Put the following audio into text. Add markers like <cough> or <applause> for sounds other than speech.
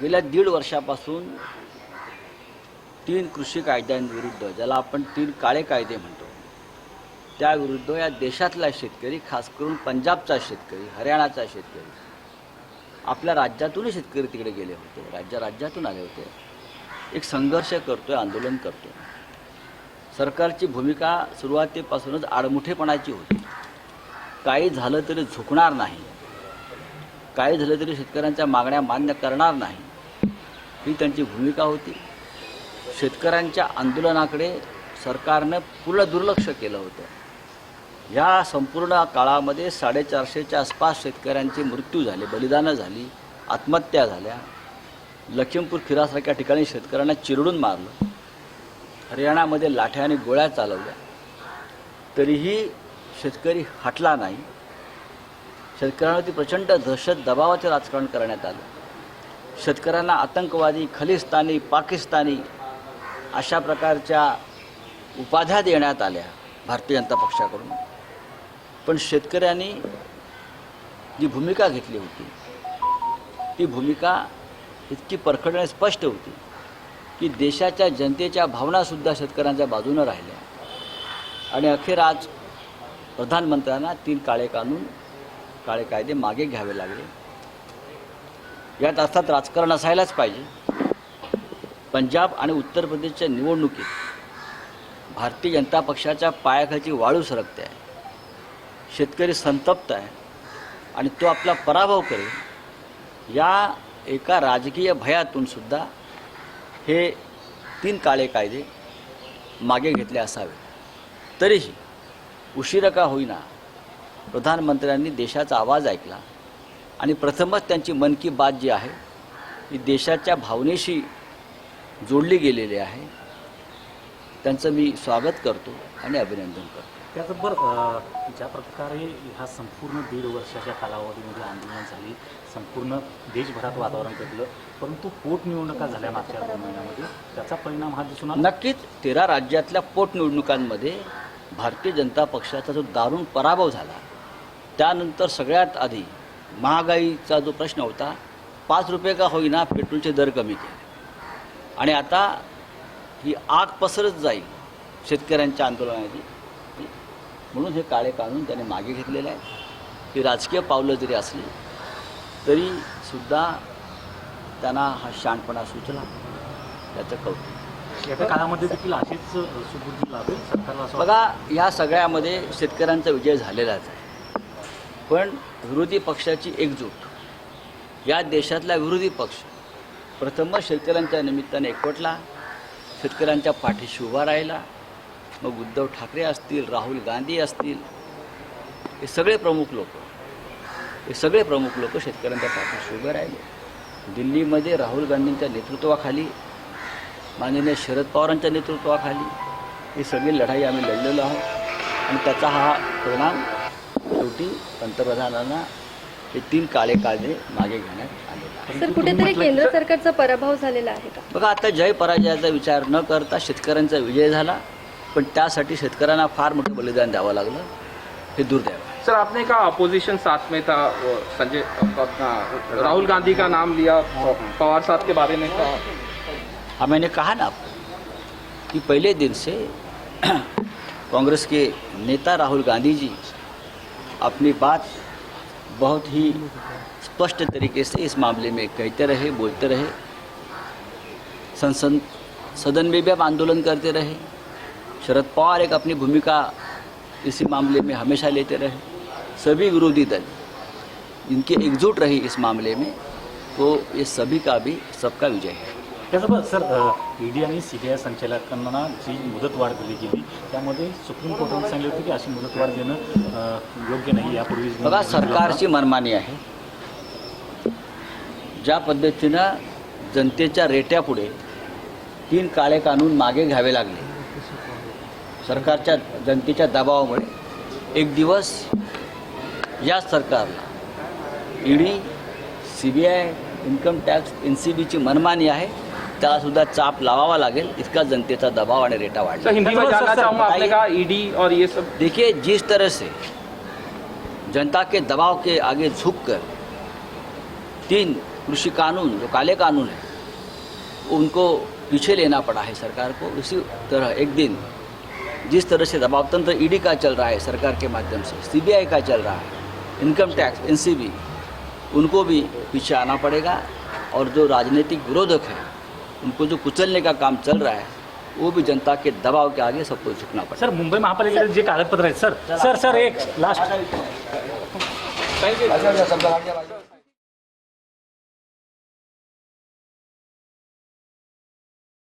गेल्या दीड वर्षापासून तीन कृषी कायद्यांविरुद्ध ज्याला आपण तीन काळे कायदे म्हणतो त्याविरुद्ध या देशातला शेतकरी खास करून पंजाबचा शेतकरी हरियाणाचा शेतकरी आपल्या राज्यातूनही शेतकरी तिकडे गेले होते राज्य राज्यातून आले होते. एक संघर्ष करतो आहे आंदोलन करतोय. सरकारची भूमिका सुरुवातीपासूनच आडमुठेपणाची होती. काही झालं तरी झुकणार नाही. काही झालं तरी शेतकऱ्यांच्या मागण्या मान्य करणार नाही. ही त्यांची भूमिका होती. शेतकऱ्यांच्या आंदोलनाकडे सरकारनं पूर्ण दुर्लक्ष केलं होतं. या संपूर्ण काळामध्ये साडेचारशेच्या आसपास शेतकऱ्यांचे मृत्यू झाले बलिदानं झाली आत्महत्या झाल्या. लखीमपूर खिरासारख्या ठिकाणी शेतकऱ्यांना चिरडून मारलं. हरियाणामध्ये लाठ्या आणि गोळ्या चालवल्या. तरीही शेतकरी हटला नाही. शेतकऱ्यांवरती प्रचंड दहशत दबावाचं राजकारण करण्यात आलं. शेतकऱ्यांना आतंकवादी खलिस्तानी पाकिस्तानी अशा प्रकारच्या उपाध्या देण्यात आल्या भारतीय जनता पक्षाकडून. पण शेतकऱ्यांनी जी भूमिका घेतली होती ती भूमिका इतकी परखडणे स्पष्ट होती की देशाच्या जनतेच्या भावनासुद्धा शेतकऱ्यांच्या बाजूनं राहिल्या. आणि अखेर आज प्रधानमंत्र्यांना तीन काळे कानून काळे कायदे मागे घ्यावे लागले. यात अर्थात राजकारण असायलाच पाहिजे. पंजाब आणि उत्तर प्रदेशच्या निवडणुकीत भारतीय जनता पक्षाच्या पायाखाची वाळू सरकते आहे. शेतकरी संतप्त आहे आणि तो आपला पराभव करेल. या एका राजकीय भयातून सुद्धा हे तीन काळे कायदे मागे घेतले असावे तरीही उशिरा का होईना प्रधानमंत्र्यांनी देशाचा आवाज ऐकला. आणि प्रथमच त्यांची मन की बात जी आहे ती देशाच्या भावनेशी जोडली गेलेली आहे. त्यांचं मी स्वागत करतो आणि अभिनंदन करतो. त्याचबरोबर ज्या प्रकारे ह्या संपूर्ण दीड वर्षाच्या कालावधीमध्ये आंदोलन झाली संपूर्ण देशभरात वातावरण पेटलं परंतु पोटनिवडणुका झाल्या मागच्या दोन महिन्यामध्ये त्याचा परिणाम हा दिसून नक्कीच तेरा राज्यातल्या पोटनिवडणुकांमध्ये भारतीय जनता पक्षाचा जो दारुण पराभव झाला त्यानंतर सगळ्यात आधी महागाईचा जो प्रश्न होता पाच रुपये का होईना पेट्रोलचे दर कमी केले. आणि आता ही आग पसरत जाईल शेतकऱ्यांच्या आंदोलनाची म्हणून हे काळे कानून त्याने मागे घेतलेलं आहे ही राजकीय पावलं जरी असली तरी सुद्धा त्यांना हा शाणपणा सुचला. त्याचं कौतुक. येत्या काळामध्ये देखील अशीच सुबुद्धी लाभेल? सरकारला. बघा या सगळ्यामध्ये शेतकऱ्यांचा विजय झालेलाच आहे. पण विरोधी पक्षाची एकजूट. या देशातला विरोधी पक्ष प्रथमच शेतकऱ्यांच्या निमित्ताने एकवटला शेतकऱ्यांच्या पाठीशी उभा राहिला. मग उद्धव ठाकरे असतील राहुल गांधी असतील हे सगळे प्रमुख लोक हे सगळे प्रमुख लोक शेतकऱ्यांच्या पाठीशी उभे राहिले. दिल्लीमध्ये राहुल गांधींच्या नेतृत्वाखाली माननीय शरद पवारांच्या नेतृत्वाखाली ही सगळी लढाई आम्ही लढलेलो आहोत. आणि त्याचा हा परिणाम शेवटी पंतप्रधानांना हे तीन काळे कायदे मागे घेण्यात आलेला आहे सर कुठेतरी केंद्र सरकारचा पराभव झालेला आहे का? बघा आता जय पराजयाचा विचार न करता शेतकऱ्यांचा विजय झाला पण त्यासाठी शेतकऱ्यांना फार मोठं बलिदान द्यावं लागलं हे दुर्दैव सर आपने कहा अपोजिशन साथ में था वो संजय अपना राहुल गांधी का नाम लिया पवार साहब के बारे में? कहा हाँ मैंने कहा ना आपको कि पहले दिन से <clears throat> कांग्रेस के नेता राहुल गांधी जी अपनी बात बहुत ही स्पष्ट तरीके से इस मामले में कहते रहे, बोलते रहे। संसद, सदन में भी अब आंदोलन करते रहे। शरद पवार एक अपनी भूमिका इसी मामले में हमेशा लेते रहे। सभी विरोधी दल इनकी एकजुट रही इस मामले में तो ये सभी का भी सबका विजय है। त्याचबरोबर सर ईडी आणि सी बी आय संचालकांना जी मुदतवाढ दिली गेली त्यामध्ये सुप्रीम कोर्टाने सांगितलं होतं की अशी मुदतवाढ देणं योग्य नाही यापूर्वी बघा सरकारची मनमानी आहे. ज्या पद्धतीनं जनतेच्या रेट्यापुढे तीन काळे कानून मागे घ्यावे लागले सरकारच्या जनतेच्या दबावामुळे एक दिवस या सरकारला ED C B I income tax N C बीची मनमानी आहे. त्यालासुद्धा चाप लावावा लागेल इतका जनतेचा दबाव आणि रेटा वाढला. सर हिंदी में जानना चाहूंगा आपने कहा ईडी और ये सब? देखिए जिस तरह से जनता के दबाव के आगे झुककर तीन कृषी कानून जो काले कानून है उनको पीछे लेना पड़ा है सरकार को। इसी तरह एक दिन जिस तरह से दबाव तंत्र ईडी का चल रहा है सरकार के माध्यम से सीबीआई का चल रहा है इनकम टैक्स एनसीबी उनको भी पीछे आना पड़ेगा। और जो राजनीतिक विरोधक है उनको जो कुचलने का काम चल रहा है वो भी जनता के दबाव के आगे सबको झुकना पड़ेगा। सर मुंबई महापालिका महापालिकेचे कागज़ पत्र है। सर सर सर एक लास्ट